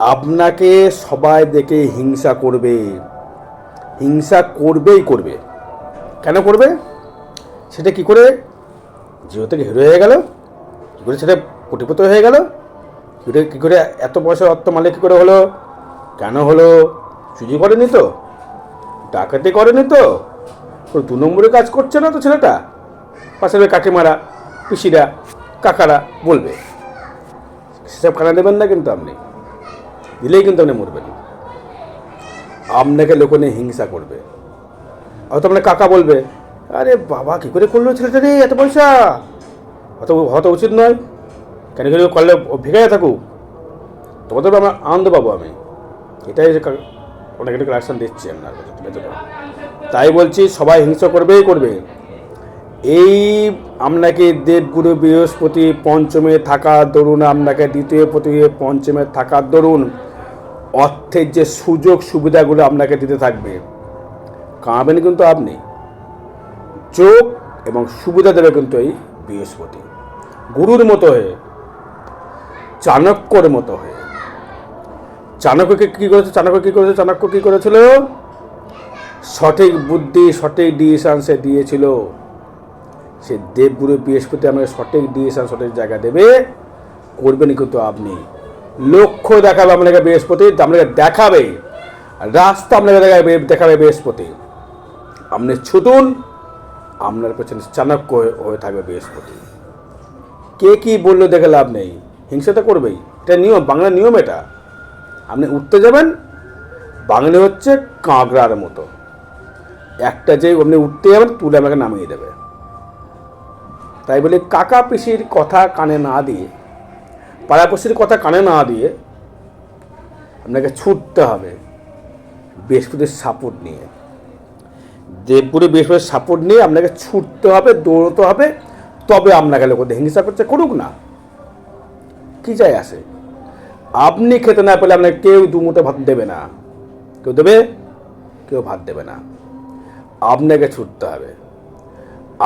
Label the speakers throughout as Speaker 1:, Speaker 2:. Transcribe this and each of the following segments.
Speaker 1: আপনাকে সবাই দেখে হিংসা করবে। হিংসা করবেই করবে। কেন করবে? সেটা কি করে? জিও থেকে হিরো হয়ে গেল। কী করে সেটা কোটিপতি হয়ে গেল? কী করে কী করে এত পয়সা অর্থ মালিক কী করে হলো? কেন হলো? চুরি করেনি তো? ডাকাতি করেনি তো? দু নম্বরে কাজ করছে না তো ছেলেটা? পাশের কাকিমারা, পিসিরা, কাকারা বলবে। সেসব কানা দেবেন না কিন্তু আপনি। দিলেই কিন্তু আপনি মরবেন। আপনাকে লোক নিয়ে হিংসা করবে। হয়তো আপনার কাকা বলবে, আরে বাবা, কী করে করল ছেলেটা রে, এত পয়সা? অত হওয়া তো উচিত নয়। কেন কেন করলে ভেঙে থাকুক? তবে আমার আনন্দ পাবো আমি। এটাই যে কা- ওনাকে একটু কালেকশন দিচ্ছি আপনার তাই বলছি, সবাই হিংসা করবেই করবে। এই আপনাকে দেবগুরু বৃহস্পতি পঞ্চমে থাকার দরুন, আপনাকে দ্বিতীয় প্রতি পঞ্চমে থাকার দরুন অর্থের যে সুযোগ সুবিধাগুলো আপনাকে দিতে থাকবে, কামাবেন কিন্তু আপনি। যোগ এবং সুবিধা দেবে কিন্তু এই বৃহস্পতি। গুরুর মতো হয়ে, চাণক্যর মতো হয়ে। চাণক্যকে কী করেছে? চাণক্য কী করেছে? চাণক্য কী করেছিল? সঠিক বুদ্ধি, সঠিক ডিসিশন সে দিয়েছিল। সে দেবগুরু বৃহস্পতি আমাকে সঠিক ডিসিশন সঠিক জায়গা দেবে করবেন কিন্তু আপনি। লক্ষ্য দেখাবে আপনাকে বৃহস্পতি আপনাকে দেখাবে, রাস্তা আপনাকে দেখাবে দেখাবে বৃহস্পতি। আপনি ছুটুন আপনার পেছনে চাণক্য হয়ে- থাকবে বৃহস্পতি। কে কি বলল দেখে লাভ নেই। হিংসা তো করবেই। এটা নিয়ম, বাংলা নিয়ম এটা। আপনি উঠতে যাবেন, বাঙালি হচ্ছে কাঁকড়ার মতো। একটা যে আপনি উঠতে যাবেন, তুলে আমাকে নামিয়ে দেবে। তাই বলে, কাকা পিসির কথা কানে না দিয়ে পাড়াপড়শির কথা কানে না দিয়ে আপনাকে ছুটতে হবে বৃহস্পতির সাপোর্ট নিয়ে। দেবপুরে বৃহস্পতির সাপোর্ট নিয়ে আপনাকে ছুটতে হবে, দৌড়তে হবে, তবে আপনাকে লোক হিংসা করছে, করুক না। কি যায় আসে? আপনি খেতে না পেলে আপনাকে কেউ দুমুঠো ভাত দেবে না। কেউ দেবে? কেউ ভাত দেবে না। আপনাকে ছুটতে হবে।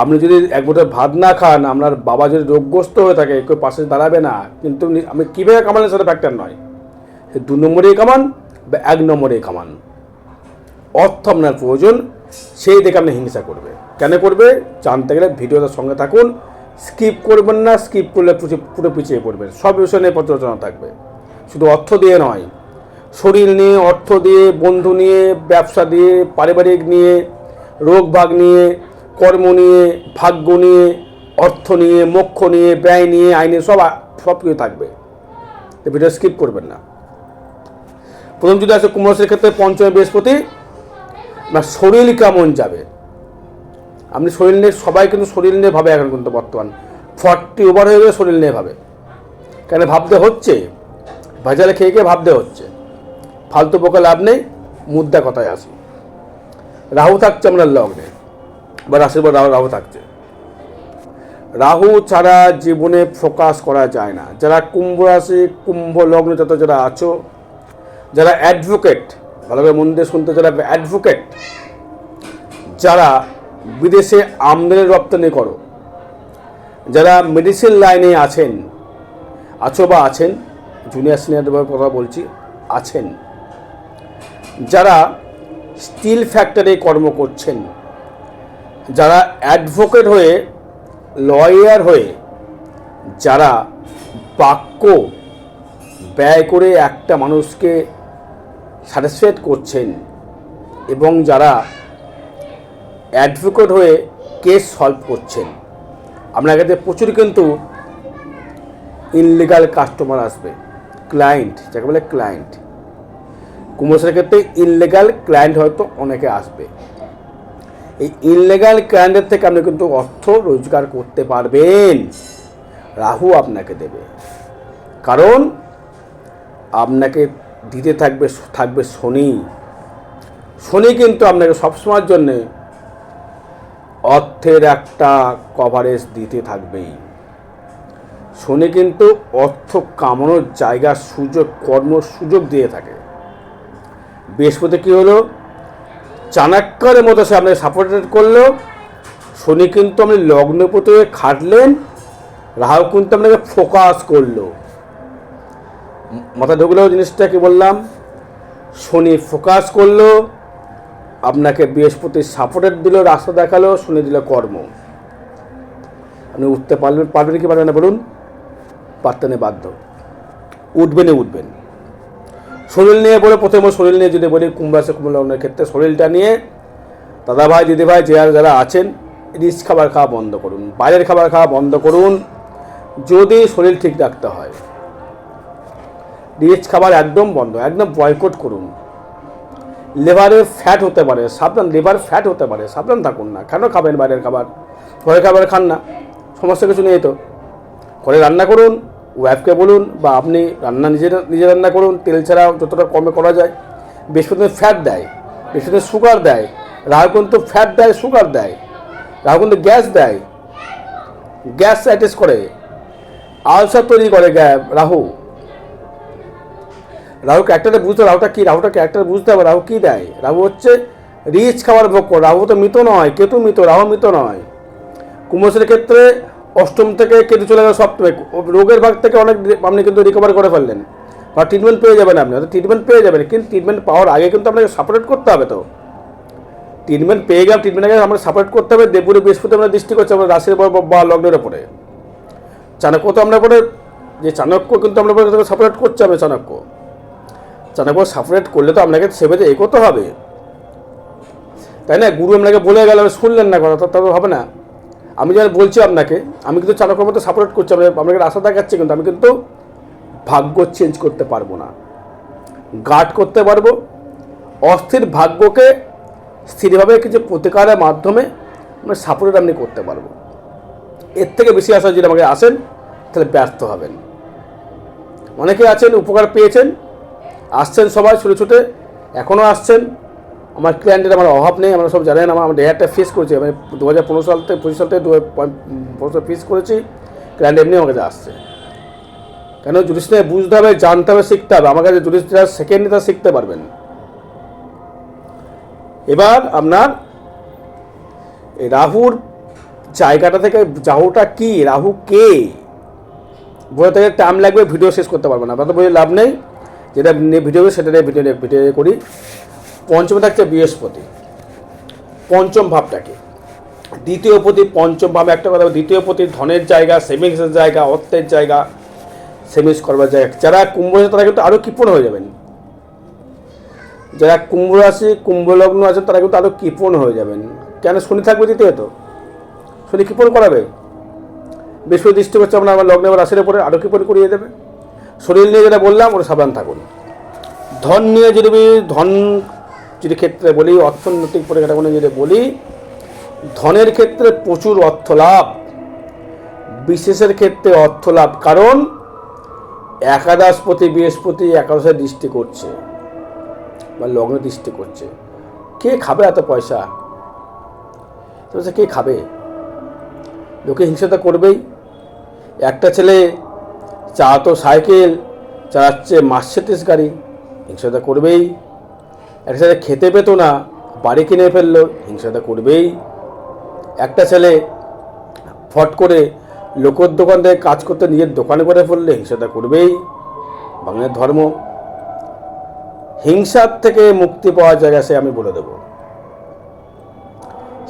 Speaker 1: আপনি যদি এক মুঠো ভাত না খান, আপনার বাবা যদি রোগগ্রস্ত হয়ে থাকে, কেউ পাশে দাঁড়াবে না। কিন্তু আপনি কীভাবে কামালেন সেটা ফ্যাক্টর নয়? দু নম্বরেই কামান বা এক নম্বরেই কামান। অর্থ আপনার প্রয়োজন, সেই দেখে আপনি হিংসা করবে। কেন করবে? জানতে গেলে ভিডিওটার সঙ্গে থাকুন। স্কিপ করবেন না, স্কিপ করলে পুরো পিছিয়ে পড়বেন। সব বিষয় নিয়ে পর্যালোচনা থাকবে। শুধু অর্থ দিয়ে নয়, শরীর নিয়ে, অর্থ দিয়ে, বন্ধু নিয়ে, ব্যবসা দিয়ে, পারিবারিক নিয়ে, রোগ ভাগ নিয়ে কর্ম নিয়ে, ভাগ্য নিয়ে, অর্থ নিয়ে, মোক্ষ নিয়ে, ব্যয় নিয়ে, আইনে সব সব কিছু থাকবে। ভিডিও স্কিপ করবেন না। প্রথম যদি আসে কুম্ভরাশির ক্ষেত্রে পঞ্চমে বৃহস্পতি, না, শরীর কেমন যাবে? আপনি শরীর নিয়ে, সবাই কিন্তু শরীর নিয়ে ভাবে এখন কিন্তু বর্তমান। ফর্টি ওভার হয়ে গেলে শরীর নিয়ে ভাবে। কেন ভাবতে হচ্ছে? ভেজালে খেয়ে খেয়ে ভাবতে হচ্ছে। ফালতু পোকা লাভ নেই, মুদ্রা কথায় আসি। রাহু থাকছে আপনার লগ্নে। বা রাশির পর রাহু থাকছে। রাহু ছাড়া জীবনে ফোকাস করা যায় না। যারা কুম্ভ রাশি, কুম্ভ লগ্ন যত যারা আছো, যারা অ্যাডভোকেট ভালোভাবে মন দিয়ে শুনতে যারা অ্যাডভোকেট যারা বিদেশে আমদানি, রপ্তানি করো, যারা মেডিসিন লাইনে আছেন, আছো বা আছেন জুনিয়র সিনিয়রদের কথা বলছি, আছেন, যারা স্টিল ফ্যাক্টরি কর্ম করছেন যারা অ্যাডভোকেট হয়ে লয়ার হয়ে, যারা বাক্য ব্যয় করে একটা মানুষকে স্যাটিসফাইড করছেন এবং যারা অ্যাডভোকেট হয়ে কেস সলভ করছেন, আপনার কাছে প্রচুর কিন্তু ইনলিগাল কাস্টমার আসবে ক্লায়েন্ট যাকে বলে ক্লায়েন্ট কুমোসের ক্ষেত্রে ইনলিগাল ক্লায়েন্ট হয়তো অনেকে আসবে। এই ইনলিগাল ক্লায়েন্টের থেকে আপনি কিন্তু অর্থ রোজগার করতে পারবেন। রাহু আপনাকে দেবে। কারণ আপনাকে দিতে থাকবে থাকবে শনি। শনি কিন্তু আপনাকে সবসময়ের জন্যে অর্থের একটা কভারেজ দিতে থাকবেই। শনি কিন্তু অর্থ কামানোর জায়গা, সুযোগ কর্ম সুযোগ দিয়ে থাকে। বৃহস্পতি কী হলো? চাণক্যের মতো সে আপনাকে সাপোর্টেড করল। শনি কিন্তু আপনি লগ্নপতি হয়ে খাটলেন, রাহু কিন্তু আপনাকে ফোকাস করল। মাথা ঢুকলো জিনিসটা, কি বললাম? শনি ফোকাস করল, আপনাকে বৃহস্পতির সাপোর্টেড দিল রাস্তা দেখাল, শনি দিল কর্ম। আপনি উঠতে পারবেন পারবেন কি পারবেন না বলুন? পারতে নেই বাধ্য। উঠবেনই উঠবেন। শরীর নিয়ে বলে, প্রথমে শরীর নিয়ে যদি বলি, কুম্ভ রাশি, কুম্ভ লগ্নের ক্ষেত্রে শরীরটা নিয়ে দাদা ভাই দিদি ভাই যারা যারা আছেন, রিচ খাবার খাওয়া বন্ধ করুন, বাইরের খাবার খাওয়া বন্ধ করুন। যদি শরীর ঠিক রাখতে হয়, রিচ খাবার একদম বন্ধ, একদম বয়কট করুন। লিভারে ফ্যাট হতে পারে, সাবধান, লিভার ফ্যাট হতে পারে, সাবধান থাকুন না। কেন খাবেন বাইরের খাবার? ঘরের খাবার খান না সমস্যা কিছু নেই তো। ঘরে রান্না করুন ওয়াইফকে বলুন বা আপনি রান্না নিজে নিজে রান্না করুন, তেল ছাড়া যতটা কমে করা যায়। বৃহস্পতি ফ্যাট দেয় বৃহস্পতি সুগার দেয় রাহু কিন্তু ফ্যাট দেয় সুগার দেয় রাহু কিন্তু গ্যাস দেয়। গ্যাস অ্যাটাচ করে আলসার তৈরি করে রাহু। রাহু ক্যারেক্টারে বুঝতে রাহুটা কী রাহুটা ক্যারেক্টার বুঝতে হবে, রাহু কী দেয়? রাহু হচ্ছে রিচ খাবার ভোগ করে, রাহু তো মৃত নয়, কেতু মৃত, রাহু মৃত নয়। কুম্ভশ্রের ক্ষেত্রে অষ্টম থেকে কেটে চলে গেল সপ্তমে রোগের ভাগ থেকে অনেক আপনি কিন্তু রিকভার করে ফেললেন। বা ট্রিটমেন্ট পেয়ে যাবেন আপনি হয়তো ট্রিটমেন্ট পেয়ে যাবেন, কিন্তু ট্রিটমেন্ট পাওয়ার আগে কিন্তু আপনাকে সাপোর্ট করতে হবে তো। ট্রিটমেন্ট পেয়ে গেলাম ট্রিটমেন্ট আগে আমরা সাপোর্ট করতে হবে, দেবপুরে বৃহস্পতি আমরা দৃষ্টি করছি, আমরা রাশির বা লগ্নের উপরে। চাণক্য তো আমরা পরে যে চাণক্য কিন্তু আমরা পরে সাপোর্ট করছে আমি চাণক্য। চাণক্য সাপোর্ট করলে তো আপনাকে সেভাবে এগোতে হবে। তাই না? গুরু আপনাকে বলে গেল, শুনলেন না কথা তো হবে না। আমি যেন বলছি আপনাকে, আমি কিন্তু চাণক্যর মতো সাপোর্ট করছি আপনাকে আশা দেখাচ্ছি কিন্তু আমি কিন্তু ভাগ্য চেঞ্জ করতে পারব না। গার্ড করতে পারব, অস্থির ভাগ্যকে স্থিরভাবে কিছু প্রতিকারের মাধ্যমে আমরা সাপোর্ট আপনি করতে পারব। এর থেকে বেশি আশা যদি আমাকে আসেন, তাহলে ব্যর্থ হবেন। অনেকে আছেন, উপকার পেয়েছেন, আসছেন সবাই ছুটে ছুটে এখনও আসছেন আমার ক্লায়েন্টের আমার অভাব নেই, আমরা সব জানেন, আমার আমার ডেয়ারটা ফেস করেছি। আমি দু হাজার পনেরো সাল থেকে, পঁচিশ সাল থেকে দু হাজার ফেস করেছি ক্লায়েন্ট এমনি আমার কাছে আসছে। কেন? জুডিশিয়াল বুঝতে হবে, জানতে হবে, শিখতে হবে। আমার কাছে জুডিশিয়াল সেকেন্ডে তা শিখতে পারবেন। এবার আপনার রাহুর জায়গাটা থেকে রাহুটা কি? রাহু কে? বোঝাতে গেলে টাইম লাগবে ভিডিও শেষ করতে পারব না। তো বুঝে লাভ নেই। যেটা ভিডিও সেটা নিয়ে ভিডিও ভিডিও করি। পঞ্চমে থাকছে বৃহস্পতি। পঞ্চম ভাবটাকে। দ্বিতীয় পতি, পঞ্চম ভাবে একটা কথা দ্বিতীয় পতি ধনের জায়গা সেভিংসের জায়গা, অর্থের জায়গা সেভিংস করবার জায়গা। যারা কুম্ভ তারা কিন্তু আরও কৃপণ হয়ে যাবেন। যারা কুম্ভ রাশি, কুম্ভ লগ্ন আছেন তারা কিন্তু আরও কৃপণ হয়ে যাবেন। কেন? শনি থাকবে দ্বিতীয়ত। শনি কৃপণ করাবে। বৃহস্পতি দৃষ্টি করছে আপনার আমার লগ্নে রাশির উপরে আরও কৃপণ করিয়ে দেবে। শরীর নিয়ে যেটা বললাম, ওটা সাবধান থাকুন। ধন নিয়ে যদি, ধন যদি ক্ষেত্রে বলি, অর্থনৈতিক পরিকাঠামো যদি বলি, ধনের ক্ষেত্রে প্রচুর অর্থ লাভ। বিশেষের ক্ষেত্রে অর্থ লাভ, কারণ একাদশপতি, বৃহস্পতি একাদশে দৃষ্টি করছে বা লগ্ন দৃষ্টি করছে। কে খাবে এত পয়সা? তো কে খাবে? লোকে হিংসাটা করবেই। একটা ছেলে চালাতো সাইকেল, চালাচ্ছে মার্সেটিস গাড়ি হিংসাটা করবেই। একটা ছেলে খেতে পেতো না, বাড়ি কিনে ফেলল, হিংসাটা করবেই। একটা ছেলে ফট করে লোকের দোকান থেকে কাজ করতে নিজের দোকানে করে ফেললে, হিংসাটা করবেই। বাংলার ধর্ম, হিংসার থেকে মুক্তি পাওয়ার জায়গা সে আমি বলে দেব।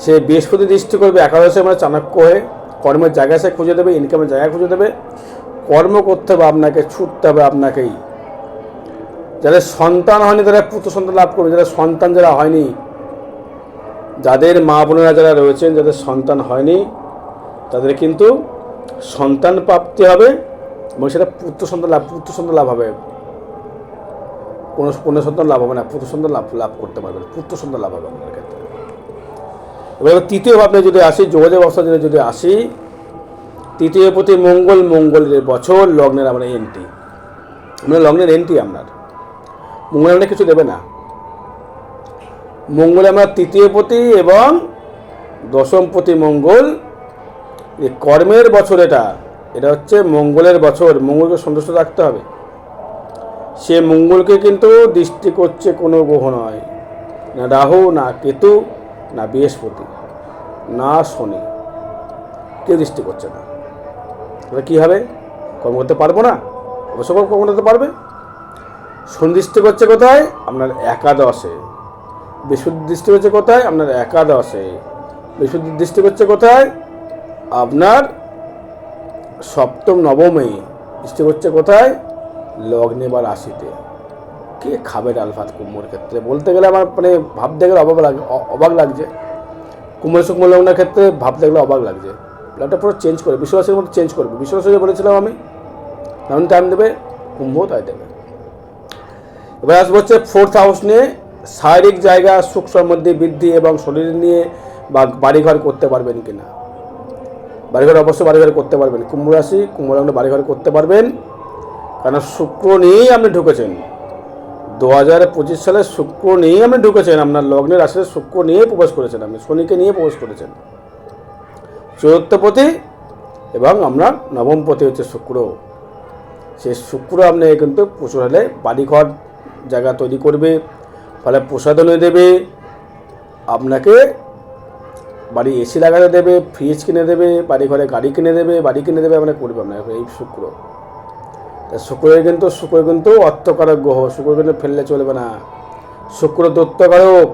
Speaker 1: সে বৃহস্পতি দৃষ্টি করবে, একাদশে মানে চাণক্য হয়ে কর্মের জায়গা সে খুঁজে দেবে ইনকামের জায়গা খুঁজে দেবে। কর্ম করতে হবে আপনাকে, ছুটতে হবে আপনাকেই। যাদের সন্তান হয়নি, তারা পুত্র সন্তান লাভ করবে। যাদের সন্তান যারা হয়নি, যাদের মা বোনেরা যারা রয়েছেন, যাদের সন্তান হয়নি, তাদের কিন্তু সন্তান প্রাপ্তি হবে এবং সেটা পুত্র সন্তান লাভ, পুত্র সন্তান লাভ হবে। কোনো কোনো সন্তান লাভ হবে না, পুত্র সন্তান লাভ লাভ করতে পারবে না, পুত্র সন্তান লাভ হবে আপনার ক্ষেত্রে। এবার তৃতীয় ভাবনে যদি আসি, যোগাযোগ অবস্থা যদি যদি আসি, তৃতীয় প্রতি মঙ্গল, মঙ্গলের বছর লগ্নের আমরা এন্ট্রি আমরা লগ্নের এন্ট্রি আপনার মঙ্গল আপনার কিছু দেবে না। মঙ্গলে আমরা তৃতীয় পতি এবং দশম পতি মঙ্গল। এই কর্মের বছর এটা এটা হচ্ছে মঙ্গলের বছর, মঙ্গলকে সন্তুষ্ট রাখতে হবে। সে মঙ্গলকে কিন্তু দৃষ্টি করছে কোনো গ্রহ নয়, না রাহু, না কেতু, না বৃহস্পতি, না শনি। কেউ দৃষ্টি করছে না। তাহলে কী হবে? কর্ম করতে পারব না? অবশ্য কর্ম করতে পারবে। সন্দিষ্ট করছে কোথায়? আপনার একাদশে। বিশুদ্ধ দৃষ্টি করছে কোথায়? আপনার একাদশে। বিশুদ্ধ দৃষ্টি করছে কোথায়? আপনার সপ্তম নবমে। দৃষ্টি করছে কোথায়? লগ্নে বা রাশিতে। কে খাবে ডাল ভাত কুম্ভর ক্ষেত্রে? বলতে গেলে আমার মানে ভাবতে গেলে অবাক লাগ অবাক লাগছে। কুম্ভ সুকুম্ভ লগ্নের ক্ষেত্রে ভাবতে গেলে অবাক লাগছে। প্ল্যানটা পুরো চেঞ্জ করে, বিশ্বাসের মধ্যে চেঞ্জ করবে। বিশ্বাসে বলেছিলাম আমি। যেমন টাইম দেবে, কুম্ভ তাই দেবে। এবার আসব হচ্ছে ফোর্থ হাউস নিয়ে। শারীরিক জায়গা, সুখ সমৃদ্ধি, বৃদ্ধি এবং শরীর নিয়ে বা বাড়িঘর করতে পারবেন কিনা? বাড়িঘর অবশ্যই বাড়িঘর করতে পারবেন। কুম্ভ রাশি, কুম্ভ বাড়িঘর করতে পারবেন। কারণ শুক্র নিয়েই আপনি ঢুকেছেন। দু হাজার পঁচিশ সালে শুক্র নিয়েই আপনি ঢুকেছেন। আপনার লগ্নের রাশিতে শুক্র নিয়েই প্রবেশ করেছেন আপনি, শনিকে নিয়ে প্রবেশ করেছেন। চতুর্থপতি এবং আপনার নবমপতি হচ্ছে শুক্র। সেই শুক্র আপনি কিন্তু প্রচুর হলে বাড়িঘর জায়গা তৈরি করবে, ফলে প্রসাধনে দেবে, আপনাকে বাড়ি এসি লাগাতে দেবে ফ্রিজ কিনে দেবে বাড়ি ঘরে গাড়ি কিনে দেবে, বাড়ি কিনে দেবে আপনাকে করবে আপনাকে এই শুক্র। তা শুক্রের কিন্তু, শুক্র কিন্তু অর্থকারক গ্রহ, শুক্র কিন্তু ফেললে চলবে না। শুক্র দত্তকারক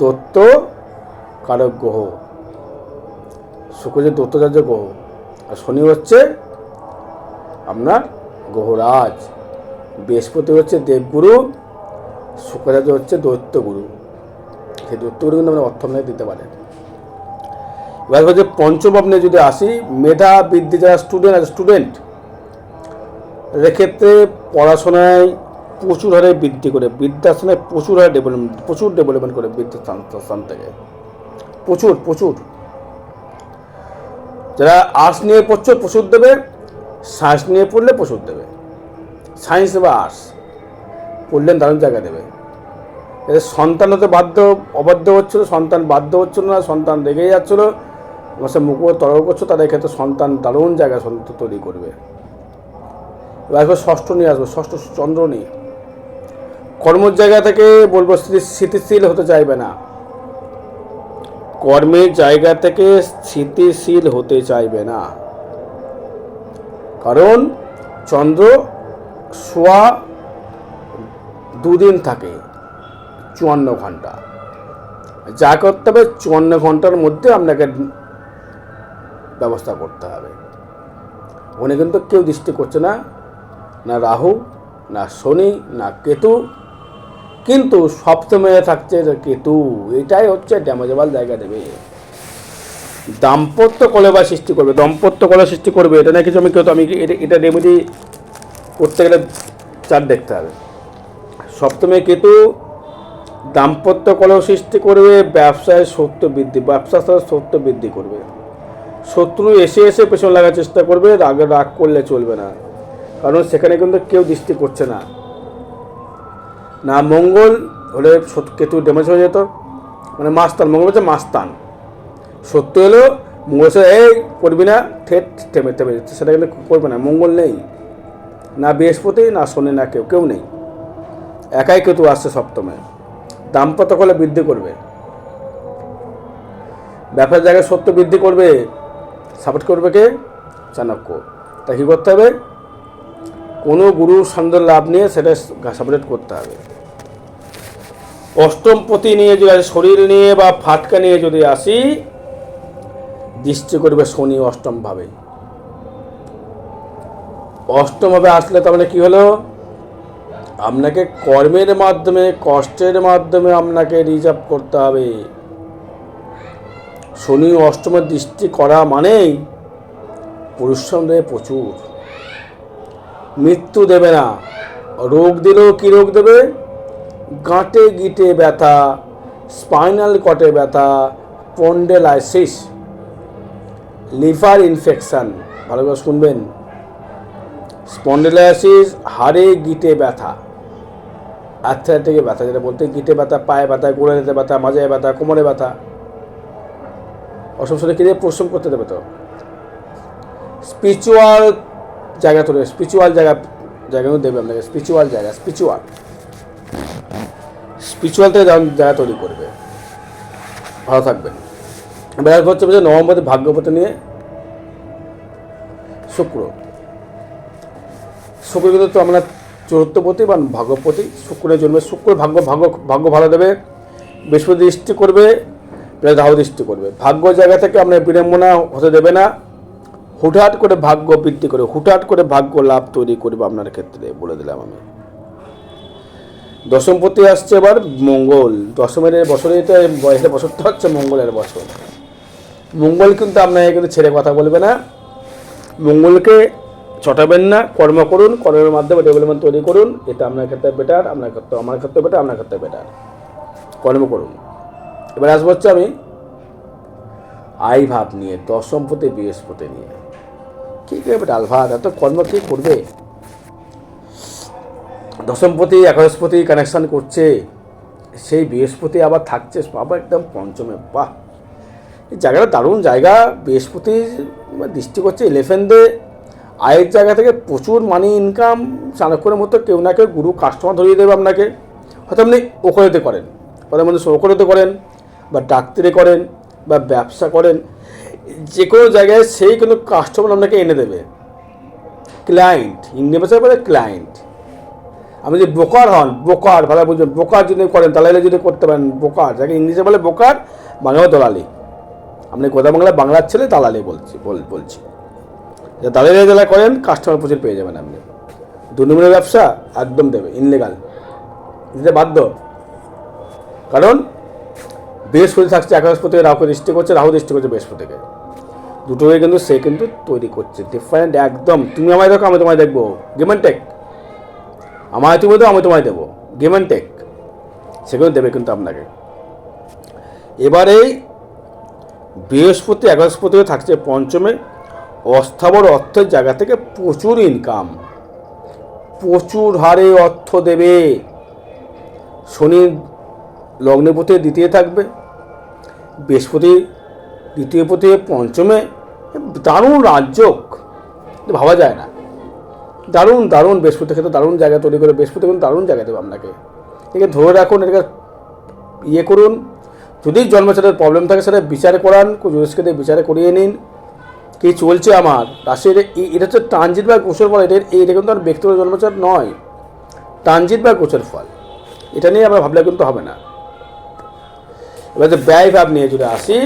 Speaker 1: দত্ত কারক গ্রহ। শুক্র যে দত্তচার্য গ্রহ, আর শনি হচ্ছে আপনার গ্রহরাজ। বৃহস্পতি হচ্ছে দেবগুরু শুক্রাচার্য হচ্ছে দৈত্যগুরু। সেই দৈত্যগুরু কিন্তু আমরা অর্থ দিতে পারেন এবার হচ্ছে পঞ্চম আপনি যদি আসি, মেধা বৃদ্ধি যারা স্টুডেন্ট আছে স্টুডেন্ট এদের ক্ষেত্রে পড়াশোনায় প্রচুর হারে বৃদ্ধি করে বিদ্যাসনায় প্রচুর হারে ডেভেলপমেন্ট প্রচুর ডেভেলপমেন্ট করে স্থান থেকে। প্রচুর প্রচুর। যারা আর্টস নিয়ে পড়ছো, প্রচুর দেবে সায়েন্স নিয়ে পড়লে প্রচুর দেবে। সায়েন্স বা আর্টস। পড়লেন দারুণ জায়গা দেবে। এদের সন্তান হতে বাধ্য, অবাধ্য হচ্ছিল, সন্তান বাধ্য হচ্ছিল না, সন্তান রেগে যাচ্ছিল। আমার সে মুখ তর্ক করছ, তাদের ক্ষেত্রে সন্তান দারুণ জায়গা সন্তান তৈরি করবে। এবার আসব ষষ্ঠ নিয়ে আসব, ষষ্ঠ চন্দ্র নিয়ে। কর্মের জায়গা থেকে বলব, স্থিতি- স্থিতিশীল হতে চাইবে না। কর্মের জায়গা থেকে স্থিতিশীল হতে চাইবে না। কারণ চন্দ্র সোয়া দুদিন থাকে, চুয়ান্ন ঘণ্টা। যা করতে হবে, চুয়ান্ন ঘণ্টার মধ্যে আপনাকে ব্যবস্থা করতে হবে। ওখানে কিন্তু কেউ দৃষ্টি করছে না না রাহু, না শনি, না কেতু। কিন্তু সপ্তমে থাকছে কেতু, এটাই হচ্ছে ড্যামেজেবল জায়গা দেবে। দাম্পত্য কলেবা সৃষ্টি করবে, দাম্পত্য কলা সৃষ্টি করবে, এটা না কিছু আমি কেউ আমি এটা এটা রেমেডি করতে গেলে চার দেখতে হবে। সপ্তমে কেতু দাম্পত্য কলহ সৃষ্টি করবে, ব্যবসায় সত্য বৃদ্ধি ব্যবসা সত্য বৃদ্ধি করবে। শত্রু এসে এসে পেছন লাগার চেষ্টা করবে, রাগে রাগ করলে চলবে না। কারণ সেখানে কিন্তু কেউ দৃষ্টি করছে না। না, মঙ্গল হলে কেতু ড্যামেজ হয়ে যেত। মানে মাস্তান, মঙ্গল হচ্ছে মাস্তান। সত্য হলেও মঙ্গল এই, করবি না। ঠেট থেমে থেমে সেটা কিন্তু করবে না। মঙ্গল নেই। না বৃহস্পতি, না শনি, না কেউ কেউ নেই। একাই কেতু আসছে সপ্তমে। দাম্পত্য কলে বৃদ্ধি করবে। ব্যবসার জায়গায় সত্য বৃদ্ধি করবে। সাপোর্ট করবে কে? চাণক্য। তা কী করতে হবে? কোনো গুরুর সন্দেহ লাভ নিয়ে সেটা সাপোর্ট করতে হবে। অষ্টম পতি নিয়ে যদি শরীর নিয়ে বা ফাটকা নিয়ে যদি আসি, দৃষ্টি করবে শনি অষ্টম ভাবে অষ্টম ভাবে আসলে তার মানে কি হলো? আপনাকে কর্মের মাধ্যমে, কষ্টের মাধ্যমে আপনাকে রিজার্ভ করতে হবে। শনি অষ্টমের দৃষ্টি করা মানেই পরিশ্রম দেবে প্রচুর। মৃত্যু দেবে না। রোগ দিলেও কী রোগ দেবে? গাঁটে গিটে ব্যথা, স্পাইনাল কটে ব্যথা পন্ডেলাইসিস লিভার ইনফেকশান। ভালো করে শুনবেন। স্পন্ডেলাইসিস, হাড়ে গিটে ব্যথা আর্থারাইটিকে ব্যথা, যেটা বলতে গিটে ব্যথা, পায়ে ব্যথা গোড়ালিতে ব্যথা মাজায় ব্যথা, কোমরে ব্যথা। অসম শরীরে কি দিয়ে পরিশ্রম করতে দেবে তো? স্পিরিচুয়াল জায়গা তৈরি স্পিরিচুয়াল জায়গা জায়গাও দেবে আপনাকে, স্পিরিচুয়াল জায়গা, স্পিরিচুয়াল। স্পিরিচুয়াল থেকে জায়গা জায়গা তৈরি করবে। ভালো থাকবেন। এবার হচ্ছে নবমপতি ভাগ্যপতি নিয়ে শুক্র। শুক্র কিন্তু তো আমরা চতুর্থপতি বা ভাগ্যপতি শুক্রের জন্মে শুক্র ভাগ্য ভাগ্য ভাগ্য ভালো দেবে, বৃহস্পতি দৃষ্টি করবে রাহু দৃষ্টি করবে। ভাগ্য জায়গা থেকে আপনার বিড়ম্বনা হতে দেবে না। হুটহাট করে ভাগ্য বৃদ্ধি করে, হুটহাট করে ভাগ্য লাভ তৈরি করবে আপনার ক্ষেত্রে, বলে দিলাম আমি। দশমপতি আসছে এবার মঙ্গল। দশমের বছরে বয়সের বছরটা হচ্ছে, মঙ্গলের বছর। মঙ্গল কিন্তু আপনাকে কিন্তু ছেড়ে কথা বলবে না। মঙ্গলকে চটাবেন না, কর্ম করুন, কর্মের মাধ্যমে ডেভেলপমেন্ট তৈরি করুন, এটা আপনার ক্ষেত্রে বেটার আপনার ক্ষেত্রে, আমার ক্ষেত্রে বেটার আপনার ক্ষেত্রে বেটার কর্ম করুন। এবার আসব হচ্ছে আমি আই ভাব নিয়ে দশমপতি বৃহস্পতি নিয়ে। কী করবে ডাল ভাত? এত কর্ম কী করবে? দশমপতি একাদশপতি কানেকশান করছে। সেই বৃহস্পতি আবার থাকছে, বাবা একদম পঞ্চমে, বাহ। এই জায়গাটা দারুণ জায়গা। বৃহস্পতির দৃষ্টি করছে ইলেভেন্থে আয়ের জায়গা থেকে প্রচুর মানি ইনকাম চাণক্যের মতো কেউ না কেউ গুরু কাস্টমার ধরিয়ে দেবে আপনাকে। হয়তো আপনি ওকলতে করেন পরের মধ্যে ওকলতে করেন, বা ডাক্তারি করেন, বা ব্যবসা করেন, যে কোনো জায়গায় সেই কিন্তু কাস্টমার আপনাকে এনে দেবে। ক্লায়েন্ট ইংরেজি ভাষায় বলে ক্লায়েন্ট আপনি যদি বোকার হন বোকার ভালো বুঝবেন বোকার যদি করেন তাহলে যদি করতে পারেন বোকার যাকে ইংলিশে বলে বোকার বাংলা দলালি। আপনি কথা বাংলা, বাংলার ছেলে দালালি বলছি বলছি। দালালি যারা করেন কাস্টমার প্রচুর পেয়ে যাবেন আপনি। দু নম্বরের ব্যবসা একদম দেবে ইনলিগাল দিতে বাধ্য। কারণ, বৃহস্পতি থাকছে একাদশপতি রাহু দৃষ্টি করছে, রাহু দৃষ্টি করছে বৃহস্পতিকে। দুটোকে কিন্তু সে কিন্তু তৈরি করছে ডিফারেন্ট একদম। তুমি আমায় দেখো, আমি তোমায় দেখব। গেম অ্যান্ড টেক আমায় তুমি দেবো আমি তোমায় দেবো। গেম অ্যান্ড টেক সেগুলো দেবে কিন্তু আপনাকে। এবারে বৃহস্পতি একাদশপতি থাকছে পঞ্চমে। অস্থাবর অর্থের জায়গা থেকে প্রচুর ইনকাম প্রচুর হারে অর্থ দেবে। শনি লগ্নপতি দ্বিতীয় থাকবে। বৃহস্পতি দ্বিতীয় পতি পঞ্চমে। দারুণ রাজ্যক ভাবা যায় না। দারুণ দারুণ বৃহস্পতি ক্ষেত্রে দারুণ জায়গা তৈরি করে বৃহস্পতি কিন্তু দারুণ জায়গা দেবে আপনাকে। একে ধরে রাখুন, এটাকে ইয়ে করুন। যদি জন্মচারের প্রবলেম থাকে সেটা বিচার করান জ্যোতিষকে দিয়ে বিচারে করিয়ে নিন কি চলছে আমার? রাশির এটা হচ্ছে ট্রানজিট বা গোচর ফল, এটা এটা কিন্তু আর ব্যক্তিগত জন্মচার নয়। ট্রানজিট বা গোচর ফল। এটা নিয়ে আমরা ভাবলে কিন্তু হবে না। এবার যে ব্যয় ভাব নিয়ে যদি আসি,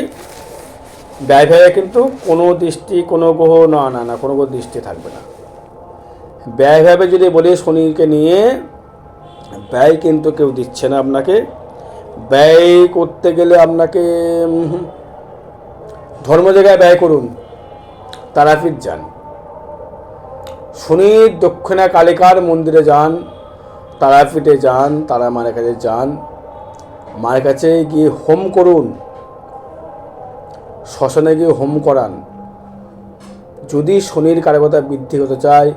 Speaker 1: ব্যয় ভাবে কিন্তু কোনো দৃষ্টি, কোনো গ্রহ, না না না, কোনো দৃষ্টি থাকবে না। ব্যয়ভাবে যদি বলি শনিকে নিয়ে, ব্যয় কিন্তু কেউ দিচ্ছে না আপনাকে। ব্যয় করতে গেলে আপনাকে ধর্ম জায়গায় ব্যয় করুন। তারাপীঠ যান। শনির দক্ষিণা কালিকার মন্দিরে যান, তারাপীঠে যান, তারা মায়ের কাছে যান। মায়ের কাছে গিয়ে হোম করুন, শ্মশানে গিয়ে হোম করান। যদি শনির কারকতা বৃদ্ধি হতে চায়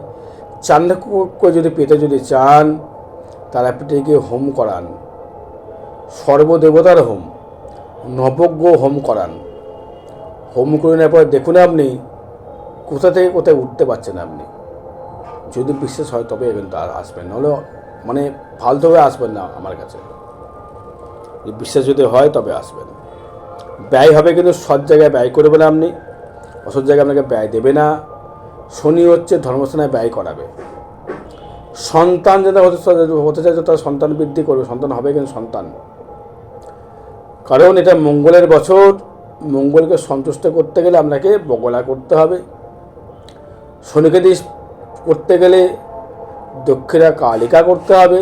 Speaker 1: চান্দ্রক্য যদি পেতে যদি চান, তারাপীঠে গিয়ে হোম করান। সর্বদেবতার হোম নবজ্ঞ হোম করান। হোম করে নেওয়ার পর দেখুন আপনি কোথা থেকে কোথায় উঠতে পারছেন আপনি? যদি বিশ্বাস হয় তবে কিন্তু আর আসবেন, নাহলে মানে ফালতুভাবে আসবেন না আমার কাছে। বিশ্বাস যদি হয় তবে আসবেন। ব্যয় হবে কিন্তু সৎ জায়গায় ব্যয় করবেন আপনি। অসৎ জায়গায় আপনাকে ব্যয় দেবে না। শনি হচ্ছে ধর্মস্থানে ব্যয় করাবে। সন্তান যেটা হতে হতে চাইছে তার সন্তান বৃদ্ধি করবে, সন্তান হবে কিন্তু সন্তান। কারণ এটা মঙ্গলের বছর। মঙ্গলকে সন্তুষ্ট করতে গেলে আপনাকে বগলা করতে হবে। শনিকে দিস করতে গেলে দক্ষিণা কালিকা করতে হবে,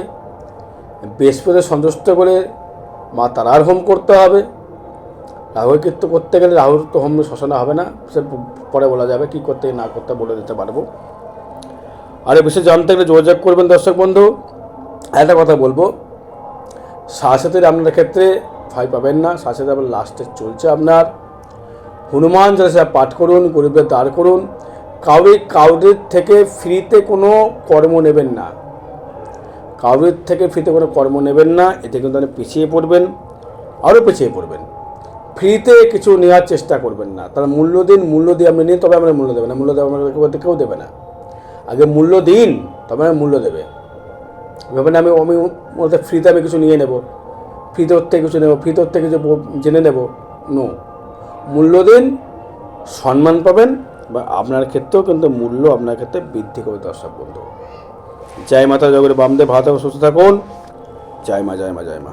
Speaker 1: বৃহস্পতি সন্তুষ্ট করে মা তারার হোম করতে হবে। রাহুর কীর্ত করতে গেলে রাহুর তো হোম শ্মশানে হবে না, সে পরে বলা যাবে কি করতে না করতে বলে দিতে পারব। আর বিষয়ে জানতে গেলে যোগাযোগ করবেন দর্শক বন্ধু। একটা কথা বলব শাসতের আপনার ক্ষেত্রে ভয় পাবেন না শাসতে আবার লাস্টে চলছে আপনার। হনুমান চালিসা পাঠ করুন গরিবের দাঁড় করুন কাউরি কাউরির থেকে ফ্রিতে কোনো কর্ম নেবেন না। কাউরির থেকে ফ্রিতে কোনো কর্ম নেবেন না, এতে কিন্তু আপনি পিছিয়ে পড়বেন, আরও পিছিয়ে পড়বেন। ফ্রিতে কিছু নেওয়ার চেষ্টা করবেন না। তার মূল্য দিন, মূল্য দিয়ে আপনি নিন, তবে আমরা মূল্য দেবে না। মূল্য দেবে আপনাকে কেউ- দেবে না। আগে মূল্য দিন, তবে আমি মূল্য দেবে। ভাবেন আমি আমি বলতে ফ্রিতে আমি কিছু নিয়ে নেব। ফ্রিতে ওর থেকে কিছু নেব, ফ্রিতে ওর থেকে কিছু জেনে নেব। নো। মূল্য দিন, সম্মান পাবেন বা আপনার ক্ষেত্রেও কিন্তু মূল্য আপনার ক্ষেত্রে বৃদ্ধি করবে দর্শক বন্ধু। জয় মাতা জগরে বামদেব ভাত সুস্থ থাকুন। জয় মা জয় মা জয় মা।